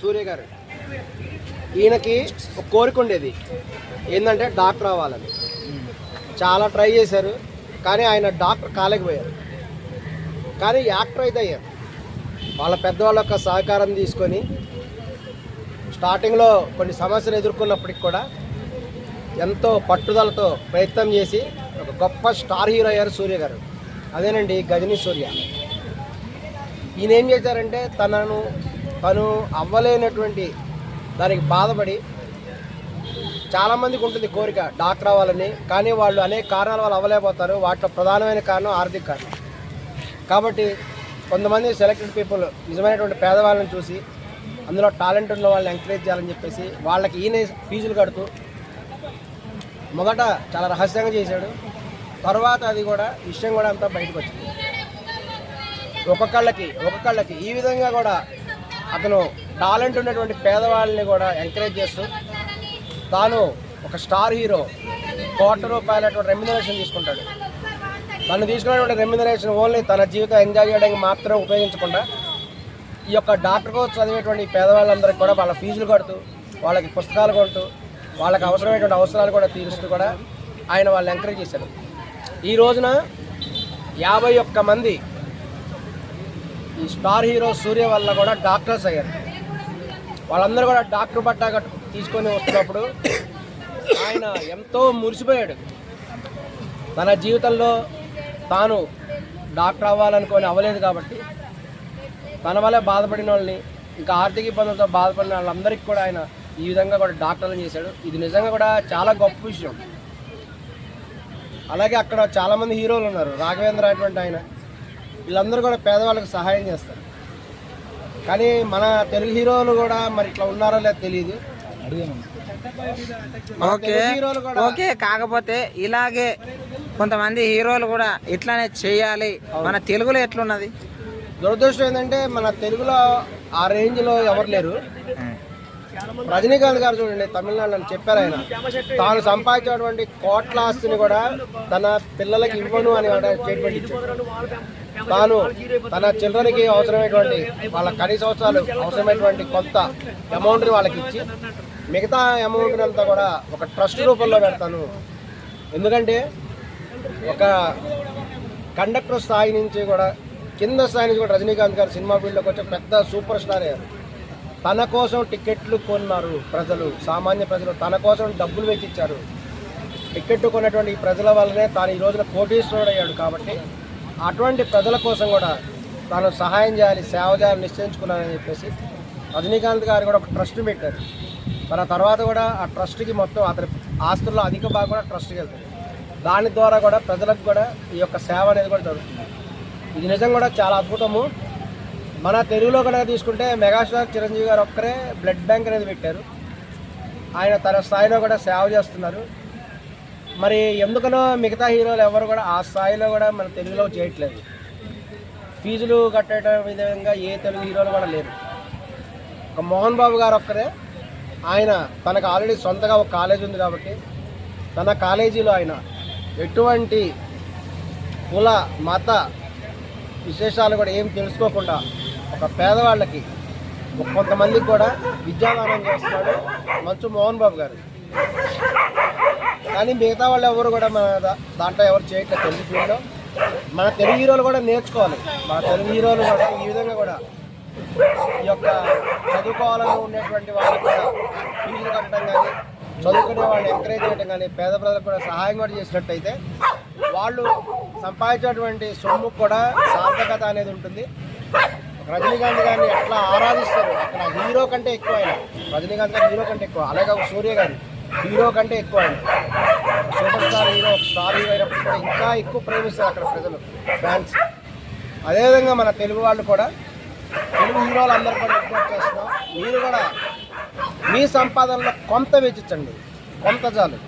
సూర్య గారు ఈయనకి ఒక కోరిక ఉండేది. ఏంటంటే డాక్టర్ అవ్వాలని. చాలా ట్రై చేశారు కానీ ఆయన డాక్టర్ కాలేకపోయారు. కానీ యాక్టర్ అయితే అయ్యారు. వాళ్ళ పెద్దవాళ్ళ యొక్క సహకారం తీసుకొని స్టార్టింగ్లో కొన్ని సమస్యలు ఎదుర్కొన్నప్పటికి కూడా ఎంతో పట్టుదలతో ప్రయత్నం చేసి ఒక గొప్ప స్టార్ హీరో అయ్యారు సూర్య గారు. అదేనండి గజనీ సూర్య. ఈయన ఏం చేశారంటే తనను తను అవ్వలేనటువంటి దానికి బాధపడి చాలామందికి ఉంటుంది కోరిక డాక్టర్ అవ్వాలని కానీ వాళ్ళు అనేక కారణాల వల్ల అవ్వలేకపోతారు. వాటిలో ప్రధానమైన కారణం ఆర్థిక కారణం. కాబట్టి కొంతమంది సెలెక్టెడ్ పీపుల్ నిజమైనటువంటి పేదవాళ్ళని చూసి అందులో టాలెంట్ ఉన్న వాళ్ళని ఎంకరేజ్ చేయాలని చెప్పేసి వాళ్ళకి ఈయన ఫీజులు కడుతూ మొదట చాలా రహస్యంగా చేశాడు. తర్వాత అది కూడా విషయం కూడా అంతా బయటకు వచ్చింది. ఒక్కొక్కళ్ళకి ఒక్కొక్కళ్ళకి ఈ విధంగా కూడా అతను టాలెంట్ ఉన్నటువంటి పేదవాళ్ళని కూడా ఎంకరేజ్ చేస్తూ తాను ఒక స్టార్ హీరో కోట్ల రూపాయలటువంటి రెమ్యునరేషన్ తీసుకుంటాడు. తను తీసుకున్నటువంటి రెమ్యునరేషన్ ఓన్లీ తన జీవితం ఎంజాయ్ చేయడానికి మాత్రమే ఉపయోగించకుండా ఈ యొక్క డాక్టర్ కోర్స్ చదివేటువంటి పేదవాళ్ళందరికీ కూడా వాళ్ళ ఫీజులు కడుతూ వాళ్ళకి పుస్తకాలు కొంటూ వాళ్ళకి అవసరమైనటువంటి అవసరాలు కూడా తీరుస్తూ కూడా ఆయన వాళ్ళు ఎంకరేజ్ చేశారు. ఈ రోజున యాభై ఒక్క మంది ఈ స్టార్ హీరో సూర్య వల్ల కూడా డాక్టర్స్ అయ్యారు. వాళ్ళందరూ కూడా డాక్టర్ పట్టా తీసుకొని వస్తున్నప్పుడు ఆయన ఎంతో మురిసిపోయాడు. తన జీవితంలో తాను డాక్టర్ అవ్వాలనుకొని అవ్వలేదు కాబట్టి తన వల్లే బాధపడిన వాళ్ళని ఇంకా ఆర్థిక ఇబ్బందులతో బాధపడిన వాళ్ళందరికీ కూడా ఆయన ఈ విధంగా కూడా డాక్టర్లను చేశాడు. ఇది నిజంగా కూడా చాలా గొప్ప విషయం. అలాగే అక్కడ చాలామంది హీరోలు ఉన్నారు. రాఘవేంద్ర అటువంటి ఆయన. వీళ్ళందరూ కూడా పేదవాళ్ళకి సహాయం చేస్తారు. కానీ మన తెలుగు హీరోలు కూడా మరి ఇట్లా ఉన్నారో లేదో తెలియదు ఓకే. ఓకే కాకపోతే ఇలాగే కొంతమంది హీరోలు కూడా ఇట్లానే చేయాలి. మన తెలుగులో ఎట్లున్నది? దురదృష్టం ఏంటంటే మన తెలుగులో ఆ రేంజ్లో ఎవరు లేరు. రజనీకాంత్ గారు చూడండి తమిళనాడులో చెప్పారు ఆయన. తాను సంపాదించినటువంటి కోట్ల ఆస్తిని కూడా తన పిల్లలకి ఇవ్వను అని స్టేట్మెంట్ ఇచ్చారు తాను తన చిల్డ్రన్కి అవసరమైనటువంటి వాళ్ళ కనీస అవసరాలు అవసరమైనటువంటి కొంత అమౌంట్ని వాళ్ళకి ఇచ్చి మిగతా అమౌంట్ని అంతా కూడా ఒక ట్రస్ట్ రూపంలో పెడతాను. ఎందుకంటే ఒక కండక్టర్ స్థాయి నుంచి కూడా కింద స్థాయి నుంచి కూడా రజనీకాంత్ గారు సినిమా ఫీల్డ్లోకి వచ్చి పెద్ద సూపర్ స్టార్ అయ్యారు తన కోసం టికెట్లు కొన్నారు ప్రజలు సామాన్య ప్రజలు. తన కోసం డబ్బులు వెచ్చిచ్చారు. టికెట్ కొన్నటువంటి ఈ ప్రజల వల్లనే తాను ఈ రోజున కోటీశ్వరుడు అయ్యాడు కాబట్టి అటువంటి ప్రజల కోసం కూడా తాను సహాయం చేయాలి సేవ చేయాలని నిశ్చయించుకున్నానని చెప్పేసి రజనీకాంత్ గారు కూడా ఒక ట్రస్ట్ పెట్టారు. మన తర్వాత కూడా ఆ ట్రస్ట్కి మొత్తం అతని ఆస్తుల్లో అధిక భాగం కూడా ట్రస్ట్కి వెళ్తుంది. దాని ద్వారా కూడా ప్రజలకు కూడా ఈ యొక్క సేవ అనేది కూడా జరుగుతుంది. ఇది నిజం కూడా చాలా అద్భుతము. మన తెలుగులో కనుక తీసుకుంటే మెగాస్టార్ చిరంజీవి గారు ఒక్కరే బ్లడ్ బ్యాంక్ అనేది పెట్టారు. ఆయన తన స్థాయిలో కూడా సేవ చేస్తున్నారు. మరి ఎందుకనో మిగతా హీరోలు ఎవరు కూడా ఆ స్థాయిలో కూడా మన తెలుగులో చేయట్లేదు. ఫీజులు కట్టేట విధంగా ఏ తెలుగు హీరోలు కూడా లేరు. ఒక మోహన్ బాబు గారు ఒక్కరే. ఆయన తనకు ఆల్రెడీ సొంతగా ఒక కాలేజ్ ఉంది కాబట్టి తన కాలేజీలో ఆయన ఎటువంటి కుల మత విశేషాలు కూడా ఏం తెలుసుకోకుండా ఒక పేదవాళ్ళకి కొంతమందికి కూడా విద్యాదానం చేస్తున్నాడు మంచు మోహన్ బాబు గారు. కానీ మిగతా వాళ్ళు ఎవరు కూడా మన దాంట్లో ఎవరు చేయట్లేదు తెలుగు ఫీల్డ్లో. మన తెలుగు హీరోలు కూడా నేర్చుకోవాలి. మన తెలుగు హీరోలు కూడా ఈ విధంగా కూడా ఈ యొక్క చదువుకోవాలని ఉండేటువంటి వాళ్ళకి కూడా ఫీజులు కట్టడం కానీ చదువుకునే వాళ్ళని ఎంకరేజ్ చేయడం కానీ పేద ప్రజలకు కూడా సహాయం కూడా చేసినట్టయితే వాళ్ళు సంపాదించేటువంటి సొమ్ము కూడా సార్థకత అనేది ఉంటుంది. రజనీకాంత్ గారిని ఎట్లా ఆరాధిస్తారు అక్కడ హీరో కంటే ఎక్కువ ఆయన రజనీకాంత్ గారు హీరో కంటే ఎక్కువ అలాగే సూర్య గారు. హీరో కంటే ఎక్కువ ఆయన. Super star hero star hero అయినప్పుడు కూడా ఇంకా ఎక్కువ ప్రేమిస్తారు అక్కడ ప్రజలు ఫ్యాన్స్. అదేవిధంగా మన తెలుగు వాళ్ళు కూడా తెలుగు హీరోలు అందరూ కూడా విజ్ఞప్తి చేస్తున్నాం మీరు కూడా మీ సంపాదనలో కొంత వెచ్చించండి కొంత చాలు.